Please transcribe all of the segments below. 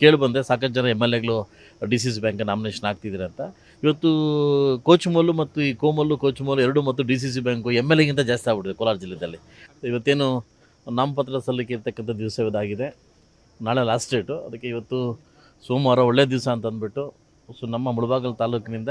ಕೇಳಿ ಬಂದೆ, ಸಾಕಷ್ಟು ಜನ ಎಂ ಎಲ್ ಎಗಳು, D C C bank nomination ಆಗ್ತಿದ್ದೀರ ಅಂತ. ಇವತ್ತು ಕೋಚುಮಲ್ಲು ಮತ್ತು ಈ ಕೋಮಲ್ಲು, ಕೋಚುಮಲ್ಲು ಎರಡು ಮತ್ತು ಡಿ ಸಿ ಸಿ ಬ್ಯಾಂಕು ಎಂ ಎಲ್ ಎಗಿಂತ ಜಾಸ್ತಿ ಆಗ್ಬಿಟ್ಟಿದೆ ಕೋಲಾರ ಜಿಲ್ಲೆಯಲ್ಲಿ ಇವತ್ತೇನು ನಾಮಪತ್ರ ಸಲ್ಲಿಕೆ ಇರ್ತಕ್ಕಂಥ ದಿವಸ ಇದಾಗಿದೆ. ನಾಳೆ ಲಾಸ್ಟ್ ಡೇಟು ಅದಕ್ಕೆ ಇವತ್ತು ಸೋಮವಾರ ಒಳ್ಳೆಯ ದಿವಸ ಅಂತ ಅಂದ್ಬಿಟ್ಟು ಸೊ ನಮ್ಮ ಮುಳಬಾಗಲ್ ತಾಲೂಕಿನಿಂದ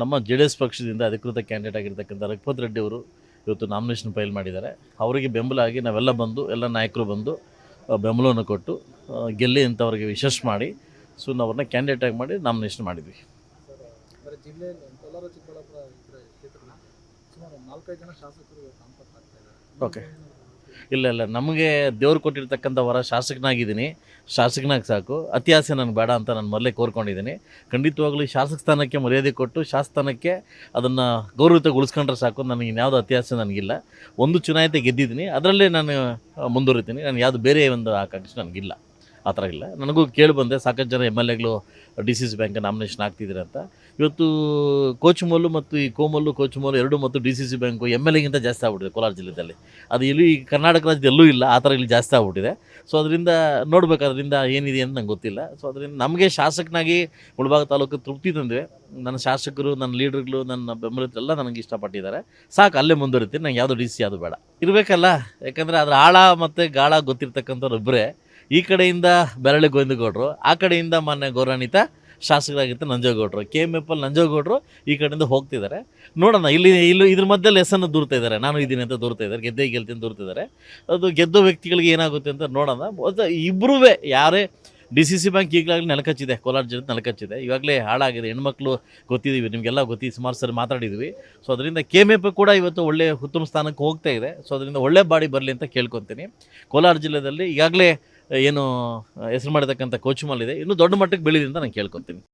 ನಮ್ಮ ಜೆ ಡಿ ಎಸ್ ಪಕ್ಷದಿಂದ ಅಧಿಕೃತ ಕ್ಯಾಂಡಿಡೇಟ್ ಆಗಿರ್ತಕ್ಕಂಥ ರಘುಪತ್ ರೆಡ್ಡಿ ಅವರು ಇವತ್ತು ನಾಮಿನೇಷನ್ ಫೈಲ್ ಮಾಡಿದ್ದಾರೆ. ಅವರಿಗೆ ಬೆಂಬಲ ಆಗಿ ನಾವೆಲ್ಲ ಬಂದು ಎಲ್ಲ ನಾಯಕರು ಬಂದು ಬೆಂಬಲವನ್ನು ಕೊಟ್ಟು ಗೆಲ್ಲಿ ಅಂತ ಅವರಿಗೆ ವಿಶೇಷ ಮಾಡಿ ಸೊ ನಾವು ಅವ್ರನ್ನ ಕ್ಯಾಂಡಿಡೇಟ್ ಆಗಿ ಮಾಡಿ ನಾಮಿನೇಷನ್ ಮಾಡಿದ್ವಿ. ಓಕೆ ಇಲ್ಲ ಇಲ್ಲ. ನಮಗೆ ದೇವ್ರು ಕೊಟ್ಟಿರ್ತಕ್ಕಂಥ ವರ ಶಾಸಕನಾಗಿದ್ದೀನಿ. ಶಾಸಕನಾಗಿ ಸಾಕು. ಅತಿ ಆಸೆ ನನಗೆ ಬೇಡ ಅಂತ ನಾನು ಮೊದಲೇ ಕೋರ್ಕೊಂಡಿದ್ದೀನಿ. ಖಂಡಿತವಾಗ್ಲೂ ಶಾಸಕ ಸ್ಥಾನಕ್ಕೆ ಮರ್ಯಾದೆ ಕೊಟ್ಟು ಶಾಸಕಸ್ಥಾನಕ್ಕೆ ಅದನ್ನು ಗೌರವಿತಗೊಳಿಸ್ಕೊಂಡ್ರೆ ಸಾಕು ನನಗೆ ಇನ್ಯಾವುದು ಅತಿ ಆಸೆ ನನಗಿಲ್ಲ. ಒಂದು ಚುನಾಯಿತ ಗೆದ್ದಿದ್ದೀನಿ. ಅದರಲ್ಲೇ ನಾನು ಮುಂದುವರಿತೀನಿ. ನಾನು ಯಾವುದು ಬೇರೆ ಒಂದು ಆಕಾಂಕ್ಷೆ ನನಗಿಲ್ಲ. ಆ ಥರ ಇಲ್ಲ. ನನಗೂ ಕೇಳಿ ಬಂದೆ, ಸಾಕಷ್ಟು ಜನ ಎಂ ಎಲ್ ಎಗಳು D C C bank nomination ಆಗ್ತಿದ್ದೀರ ಅಂತ. ಇವತ್ತು ಕೋಚುಮಲ್ಲು ಮತ್ತು ಈ ಕೋಮಲ್ಲು, ಕೋಚುಮಲ್ಲು ಎರಡು ಮತ್ತು ಡಿ ಸಿ ಸಿ ಬ್ಯಾಂಕು ಎಂ ಎಲ್ ಎಗಿಂತ ಜಾಸ್ತಿ ಆಗ್ಬಿಟ್ಟಿದೆ ಕೋಲಾರ ಜಿಲ್ಲೆಯಲ್ಲಿ ಅದು ಇಲ್ಲಿ ಈ ಕರ್ನಾಟಕ ರಾಜ್ಯದ ಎಲ್ಲೂ ಇಲ್ಲ, ಆ ಥರ ಇಲ್ಲಿ ಜಾಸ್ತಿ ಆಗ್ಬಿಟ್ಟಿದೆ. ಸೊ ಅದರಿಂದ ನೋಡ್ಬೇಕು ಅದರಿಂದ ಏನಿದೆ ಅಂತ ನಂಗೆ ಗೊತ್ತಿಲ್ಲ. ಸೊ ಅದರಿಂದ ನಮಗೆ ಶಾಸಕನಾಗಿ ಮುಳಬಾಗ ತಾಲೂಕು ತೃಪ್ತಿ ತಂದಿವೆ. ನನ್ನ ಶಾಸಕರು, ನನ್ನ ಲೀಡರ್ಗಳು, ನನ್ನ ಬೆಂಬಲಿತರೆಲ್ಲ ನನಗೆ ಇಷ್ಟಪಟ್ಟಿದ್ದಾರೆ. ಸಾಕು, ಅಲ್ಲೇ ಮುಂದುವರಿತೀನಿ. ನಂಗೆ ಯಾವುದು ಡಿ ಸಿ ಯಾವುದು ಬೇಡ. ಇರಬೇಕಲ್ಲ, ಯಾಕಂದರೆ ಅದರ ಆಳ ಮತ್ತು ಗಾಳ ಗೊತ್ತಿರ್ತಕ್ಕಂಥವ್ರು ಒಬ್ಬರೇ ಈ ಕಡೆಯಿಂದ ಬೆರಳಿ ಗೋವಿಂದಗೌಡರು, ಆ ಕಡೆಯಿಂದ ಮೊನ್ನೆ ಗೌರವಾನ್ವಿತ ಶಾಸಕರಾಗಿರ್ತಾರೆ ನಂಜೇಗೌಡರು ಕೆ ಎಂ ಎಫ್ ಅಲ್ಲಿ ನಂಜೇಗೌಡರು ಈ ಕಡೆಯಿಂದ ಹೋಗ್ತಿದ್ದಾರೆ. ನೋಡೋಣ, ಇಲ್ಲಿ ಇಲ್ಲಿ, ಇದ್ರ ಮಧ್ಯದಲ್ಲಿ ಹೆಸರನ್ನು ದೂರ್ತಾ ಇದ್ದಾರೆ, ನಾನು ಇದ್ದೀನಿ ಅಂತ ದೂರ್ತಾ ಇದ್ದಾರೆ, ಗೆದ್ದೇ ಗೆಲ್ತೀನಿ ದೂರ್ತಿದ್ದಾರೆ ಅದು ಗೆದ್ದ ವ್ಯಕ್ತಿಗಳಿಗೆ ಏನಾಗುತ್ತೆ ಅಂತ ನೋಡೋಣ. ಇಬ್ಬರೂ ಯಾರೇ, ಡಿ ಸಿ ಸಿ ಬ್ಯಾಂಕ್ ಈಗಲಾಗಲೇ ನೆಲಕಚ್ಚಿದೆ ಕೋಲಾರ ಜಿಲ್ಲೆ ನೆಲಕಚ್ಚಿದೆ ಇವಾಗಲೇ ಹಾಳಾಗಿದೆ, ಹೆಣ್ಮಕ್ಳು ಗೊತ್ತಿದ್ದೀವಿ ನಿಮಗೆಲ್ಲ ಗೊತ್ತಿ, ಸುಮಾರು ಸರಿ ಮಾತಾಡಿದ್ವಿ. ಸೊ, ಅದರಿಂದ ಕೆ ಎಂ ಕೂಡ ಇವತ್ತು ಒಳ್ಳೆ ಉತ್ತಮ ಸ್ಥಾನಕ್ಕೆ ಹೋಗ್ತಾ ಇದೆ. ಸೊ, ಅದರಿಂದ ಒಳ್ಳೆ ಬಾಡಿ ಬರಲಿ ಅಂತ ಕೇಳ್ಕೊತೀನಿ. ಕೋಲಾರ ಜಿಲ್ಲೆಯಲ್ಲಿ ಈಗಾಗಲೇ ಏನು ಹೆಸರು ಮಾಡಿರ್ತಕ್ಕಂಥ ಕೋಚುಮಲ್ ಇದೆ. ಇನ್ನೂ ದೊಡ್ಡ ಮಟ್ಟಕ್ಕೆ ಬೆಳೀಲಿ ಅಂತ ನಾನು ಕೇಳ್ಕೊತೀನಿ.